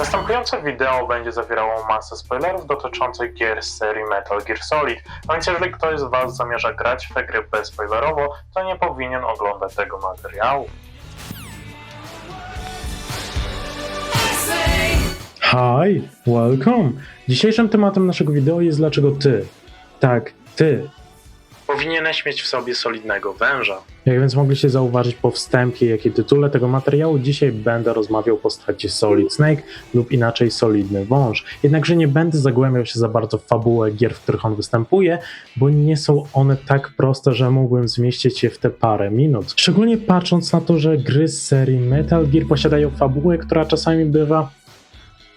Następujące wideo będzie zawierało masę spoilerów dotyczących gier z serii Metal Gear Solid, a więc jeżeli ktoś z Was zamierza grać w te gry bezspoilerowo, to nie powinien oglądać tego materiału. Hi, welcome! Dzisiejszym tematem naszego wideo jest dlaczego ty, tak, ty, Powinieneś mieć w sobie solidnego węża. Jak więc mogliście zauważyć po wstępie, jak i tytule tego materiału, dzisiaj będę rozmawiał o postaci Solid Snake lub inaczej Solidny Wąż. Jednakże nie będę zagłębiał się za bardzo w fabułę gier, w których on występuje, bo nie są one tak proste, że mógłbym zmieścić je w te parę minut. Szczególnie patrząc na to, że gry z serii Metal Gear posiadają fabułę, która czasami bywa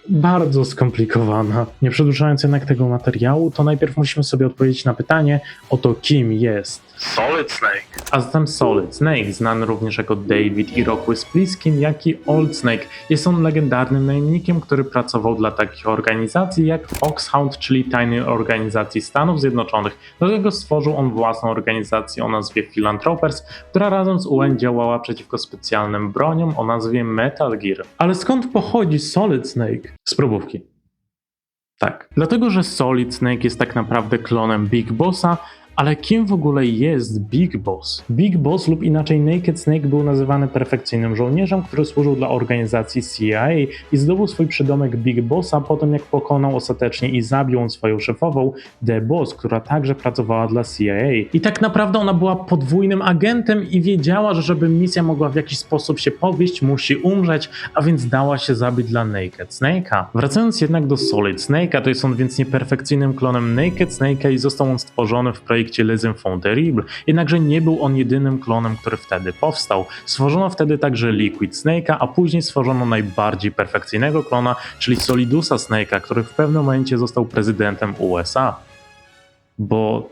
bardzo skomplikowana. Nie przedłużając jednak tego materiału, to najpierw musimy sobie odpowiedzieć na pytanie o to, kim jest Solid Snake. a zatem Solid Snake, znany również jako David i Rockwell Pliskin, jak i Old Snake. Jest on legendarnym najemnikiem, który pracował dla takich organizacji jak Foxhound, czyli tajnej organizacji Stanów Zjednoczonych. Do tego stworzył on własną organizację o nazwie Philanthropers, która razem z UN działała przeciwko specjalnym broniom o nazwie Metal Gear. Ale skąd pochodzi Solid Snake? Z. Tak. Dlatego, że Solid Snake jest tak naprawdę klonem Big Bossa, ale kim w ogóle jest Big Boss? Big Boss lub inaczej Naked Snake był nazywany perfekcyjnym żołnierzem, który służył dla organizacji CIA i zdobył swój przydomek Big Bossa po tym, jak pokonał ostatecznie i zabił on swoją szefową, The Boss, która także pracowała dla CIA. I tak naprawdę ona była podwójnym agentem i wiedziała, że żeby misja mogła w jakiś sposób się powieść, musi umrzeć, a więc dała się zabić dla Naked Snake'a. Wracając jednak do Solid Snake'a, to jest on więc nieperfekcyjnym klonem Naked Snake'a i został on stworzony w projekcie Les Enfants Terribles, jednakże nie był on jedynym klonem, który wtedy powstał. Stworzono wtedy także Liquid Snake'a, a później stworzono najbardziej perfekcyjnego klona, czyli Solidusa Snake'a, który w pewnym momencie został prezydentem USA. Bo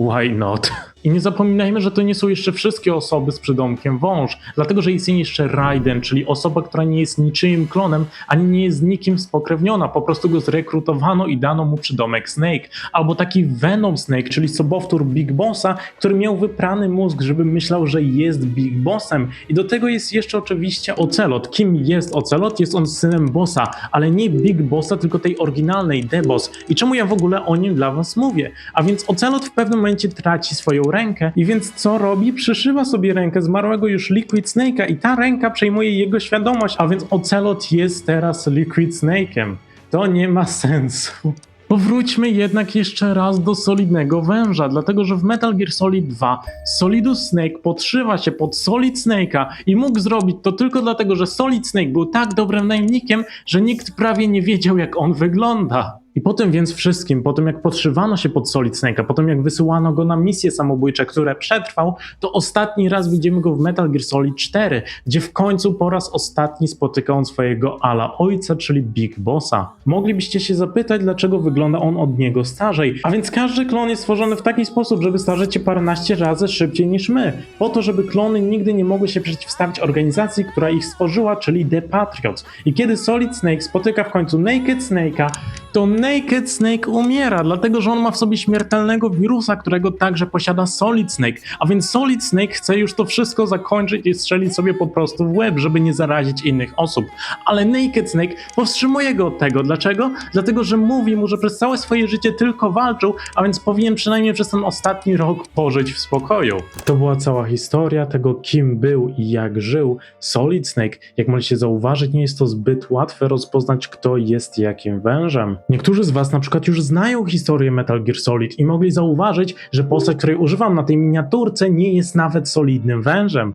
Why not? I nie zapominajmy, że to nie są jeszcze wszystkie osoby z przydomkiem wąż, dlatego że istnieje jeszcze Raiden, czyli osoba, która nie jest niczyim klonem, ani nie jest nikim spokrewniona, po prostu go zrekrutowano i dano mu przydomek Snake. Albo taki Venom Snake, czyli sobowtór Big Bossa, który miał wyprany mózg, żeby myślał, że jest Big Bossem. I do tego jest jeszcze oczywiście Ocelot. Kim jest Ocelot? Jest on synem Bossa, ale nie Big Bossa, tylko tej oryginalnej The Boss. I czemu ja w ogóle o nim dla was mówię? A więc Ocelot w pewnym momencie traci swoją rękę i więc co robi? Przyszywa sobie rękę zmarłego już Liquid Snake'a i ta ręka przejmuje jego świadomość, a więc Ocelot jest teraz Liquid Snake'em. To nie ma sensu. Powróćmy jednak jeszcze raz do solidnego węża, dlatego że w Metal Gear Solid 2 Solidus Snake podszywa się pod Solid Snake'a i mógł zrobić to tylko dlatego, że Solid Snake był tak dobrym najemnikiem, że nikt prawie nie wiedział jak on wygląda. I po tym więc wszystkim, po tym jak podszywano się pod Solid Snake'a, po tym jak wysyłano go na misje samobójcze, które przetrwał, to ostatni raz widzimy go w Metal Gear Solid 4, gdzie w końcu po raz ostatni spotyka on swojego ala ojca, czyli Big Bossa. Moglibyście się zapytać, dlaczego wygląda on od niego starzej, a więc każdy klon jest stworzony w taki sposób, żeby starzeć się paręnaście razy szybciej niż my, po to, żeby klony nigdy nie mogły się przeciwstawić organizacji, która ich stworzyła, czyli The Patriots. I kiedy Solid Snake spotyka w końcu Naked Snake'a, to Naked Snake umiera, dlatego że on ma w sobie śmiertelnego wirusa, którego także posiada Solid Snake. A więc Solid Snake chce już to wszystko zakończyć i strzelić sobie po prostu w łeb, żeby nie zarazić innych osób. Ale Naked Snake powstrzymuje go od tego. Dlaczego? Dlatego, że mówi mu, że przez całe swoje życie tylko walczył, a więc powinien przynajmniej przez ten ostatni rok pożyć w spokoju. To była cała historia tego, kim był i jak żył Solid Snake. Jak możecie zauważyć, nie jest to zbyt łatwe rozpoznać, kto jest jakim wężem. Niektórzy z Was na przykład już znają historię Metal Gear Solid i mogli zauważyć, że postać, której używam na tej miniaturce, nie jest nawet solidnym wężem.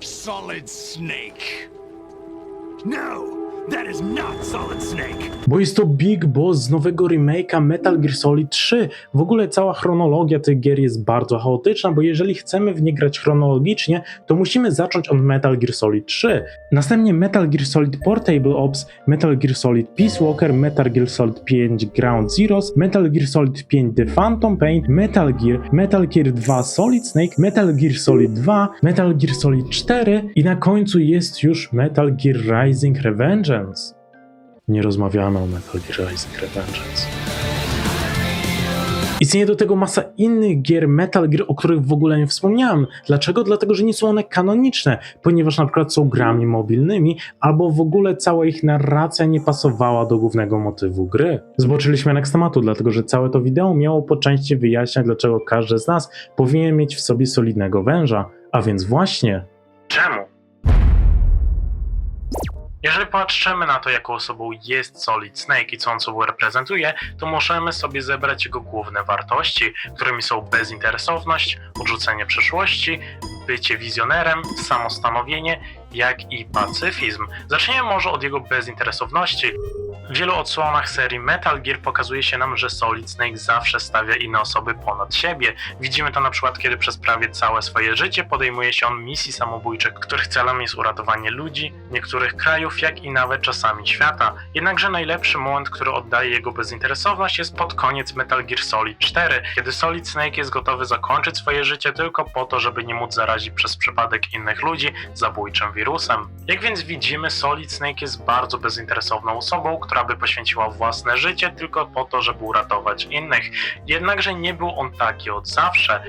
Solid Snake. No, Bo jest to Big Boss z nowego remake'a Metal Gear Solid 3. W ogóle cała chronologia tych gier jest bardzo chaotyczna, bo jeżeli chcemy w nie grać chronologicznie, to musimy zacząć od Metal Gear Solid 3. Następnie Metal Gear Solid Portable Ops, Metal Gear Solid Peace Walker, Metal Gear Solid 5 Ground Zeroes, Metal Gear Solid 5 The Phantom Pain, Metal Gear, Metal Gear 2 Solid Snake, Metal Gear Solid 2, Metal Gear Solid 4 i na końcu jest już Metal Gear Rising Revengeance. Nie rozmawiamy o Metal Gear Rising Revengeance. Istnieje do tego masa innych gier Metal Gear, o których w ogóle nie wspomniałem. Dlaczego? Dlatego, że nie są one kanoniczne, ponieważ na przykład są grami mobilnymi, albo w ogóle cała ich narracja nie pasowała do głównego motywu gry. Zboczyliśmy jednak z tematu, dlatego że całe to wideo miało po części wyjaśniać, dlaczego każdy z nas powinien mieć w sobie solidnego węża. A więc właśnie Czemu? Jeżeli patrzymy na to, jaką osobą jest Solid Snake i co on sobą reprezentuje, to możemy sobie zebrać jego główne wartości, którymi są bezinteresowność, odrzucenie przeszłości, bycie wizjonerem, samostanowienie, jak i pacyfizm. Zacznijmy może od jego bezinteresowności. W wielu odsłonach serii Metal Gear pokazuje się nam, że Solid Snake zawsze stawia inne osoby ponad siebie. Widzimy to na przykład, kiedy przez prawie całe swoje życie podejmuje się on misji samobójczych, których celem jest uratowanie ludzi, niektórych krajów, jak i nawet czasami świata. Jednakże najlepszy moment, który oddaje jego bezinteresowność jest pod koniec Metal Gear Solid 4, kiedy Solid Snake jest gotowy zakończyć swoje życie tylko po to, żeby nie móc zarazić przez przypadek innych ludzi zabójczym wirusem. Jak więc widzimy, Solid Snake jest bardzo bezinteresowną osobą, która by poświęciła własne życie tylko po to, żeby uratować innych. Jednakże nie był on taki od zawsze.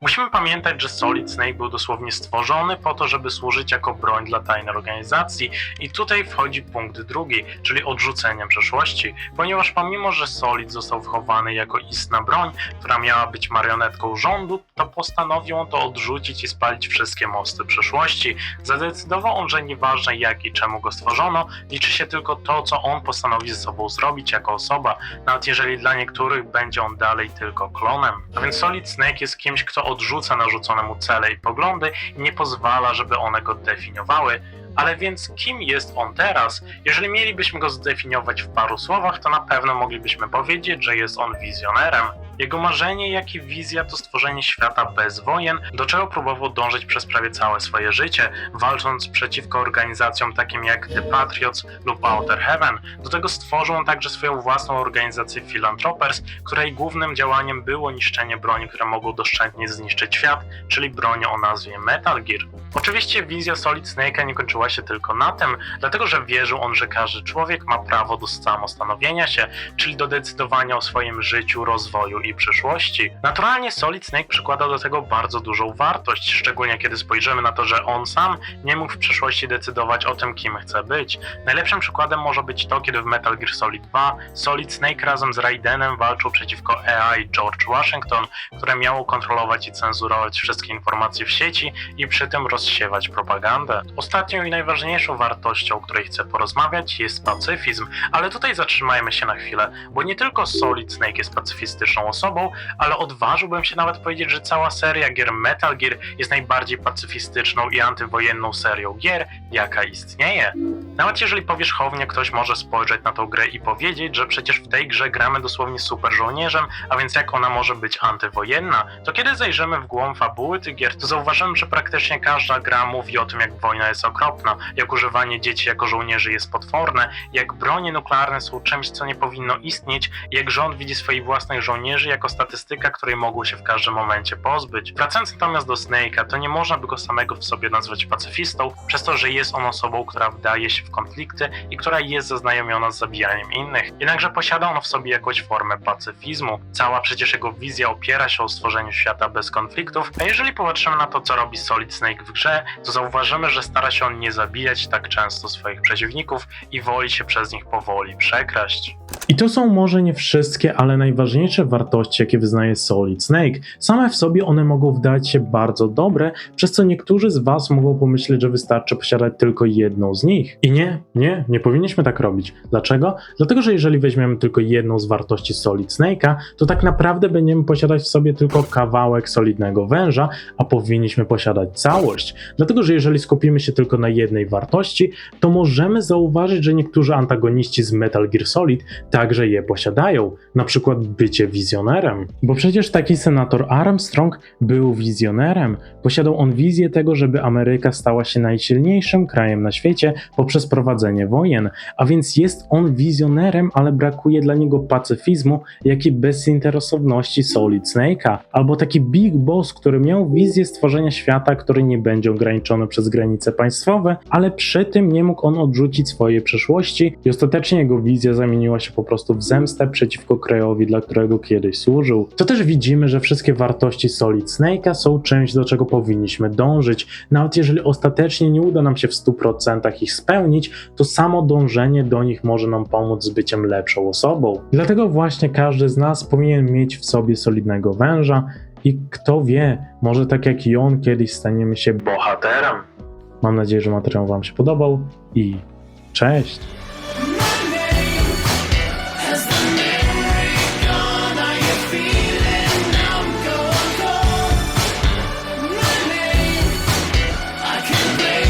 Musimy pamiętać, że Solid Snake był dosłownie stworzony po to, żeby służyć jako broń dla tajnej organizacji i tutaj wchodzi punkt drugi, czyli odrzucenie przeszłości, ponieważ pomimo, że Solid został wychowany jako istna broń, która miała być marionetką rządu, to postanowił on to odrzucić i spalić wszystkie mosty przeszłości. Zadecydował on, że nieważne jak i czemu go stworzono, liczy się tylko to, co on postanowi ze sobą zrobić jako osoba, nawet jeżeli dla niektórych będzie on dalej tylko klonem. A więc Solid Snake jest kimś, kto odrzuca narzucone mu cele i poglądy i nie pozwala, żeby one go definiowały. Ale więc kim jest on teraz? Jeżeli mielibyśmy go zdefiniować w paru słowach, to na pewno moglibyśmy powiedzieć, że jest on wizjonerem. Jego marzenie, jak i wizja to stworzenie świata bez wojen, do czego próbował dążyć przez prawie całe swoje życie, walcząc przeciwko organizacjom takim jak The Patriots lub Outer Heaven. Do tego stworzył on także swoją własną organizację Philanthropers, której głównym działaniem było niszczenie broni, które mogą doszczętnie zniszczyć świat, czyli broni o nazwie Metal Gear. Oczywiście wizja Solid Snake'a nie kończyła się tylko na tym, dlatego że wierzył on, że każdy człowiek ma prawo do samostanowienia się, czyli do decydowania o swoim życiu, rozwoju i przyszłości. Naturalnie Solid Snake przykładał do tego bardzo dużą wartość, szczególnie kiedy spojrzymy na to, że on sam nie mógł w przeszłości decydować o tym, kim chce być. Najlepszym przykładem może być to, kiedy w Metal Gear Solid 2 Solid Snake razem z Raidenem walczył przeciwko AI George Washington, które miało kontrolować i cenzurować wszystkie informacje w sieci i przy tym rozsiewać propagandę. Ostatnią i najważniejszą wartością, o której chcę porozmawiać, jest pacyfizm, ale tutaj zatrzymajmy się na chwilę, bo nie tylko Solid Snake jest pacyfistyczną osobą, ale odważyłbym się nawet powiedzieć, że cała seria gier Metal Gear jest najbardziej pacyfistyczną i antywojenną serią gier, jaka istnieje. Nawet jeżeli powierzchownie ktoś może spojrzeć na tą grę i powiedzieć, że przecież w tej grze gramy dosłownie super żołnierzem, a więc jak ona może być antywojenna, to kiedy zajrzymy w głąb fabuły tych gier, to zauważymy, że praktycznie każda gra mówi o tym, jak wojna jest okropna, jak używanie dzieci jako żołnierzy jest potworne, jak bronie nuklearne są czymś, co nie powinno istnieć, jak rząd widzi swoich własnych żołnierzy jako statystyka, której mogło się w każdym momencie pozbyć. Wracając natomiast do Snake'a, to nie można by go samego w sobie nazwać pacyfistą, przez to, że jest on osobą, która wdaje się w konflikty i która jest zaznajomiona z zabijaniem innych. Jednakże posiada on w sobie jakąś formę pacyfizmu. Cała przecież jego wizja opiera się o stworzeniu świata bez konfliktów, a jeżeli popatrzymy na to, co robi Solid Snake w grze, to zauważymy, że stara się on nie zabijać tak często swoich przeciwników i woli się przez nich powoli przekraść. I to są może nie wszystkie, ale najważniejsze wartości, jakie wyznaje Solid Snake. Same w sobie one mogą wydać się bardzo dobre, przez co niektórzy z Was mogą pomyśleć, że wystarczy posiadać tylko jedną z nich. I nie, nie, nie powinniśmy tak robić. Dlaczego? Dlatego, że jeżeli weźmiemy tylko jedną z wartości Solid Snake'a, to tak naprawdę będziemy posiadać w sobie tylko kawałek solidnego węża, a powinniśmy posiadać całość. Dlatego, że jeżeli skupimy się tylko na jednej wartości, to możemy zauważyć, że niektórzy antagoniści z Metal Gear Solid także je posiadają, na przykład bycie wizjonerem. Bo przecież taki senator Armstrong był wizjonerem. Posiadał on wizję tego, żeby Ameryka stała się najsilniejszym krajem na świecie poprzez prowadzenie wojen, a więc jest on wizjonerem, ale brakuje dla niego pacyfizmu, jak i bezinteresowności Solid Snake'a, albo taki Big Boss, który miał wizję stworzenia świata, który nie będzie ograniczony przez granice państwowe, ale przy tym nie mógł on odrzucić swojej przeszłości i ostatecznie jego wizja zamieniła się po prostu w zemstę przeciwko krajowi, dla którego kiedyś służył. To też widzimy, że wszystkie wartości Solid Snake'a są czymś, do czego powinniśmy dążyć. Nawet jeżeli ostatecznie nie uda nam się w 100% ich spełnić, to samo dążenie do nich może nam pomóc z byciem lepszą osobą. Dlatego właśnie każdy z nas powinien mieć w sobie solidnego węża i kto wie, może tak jak i on kiedyś staniemy się Bohaterem. Mam nadzieję, że materiał Wam się podobał i cześć!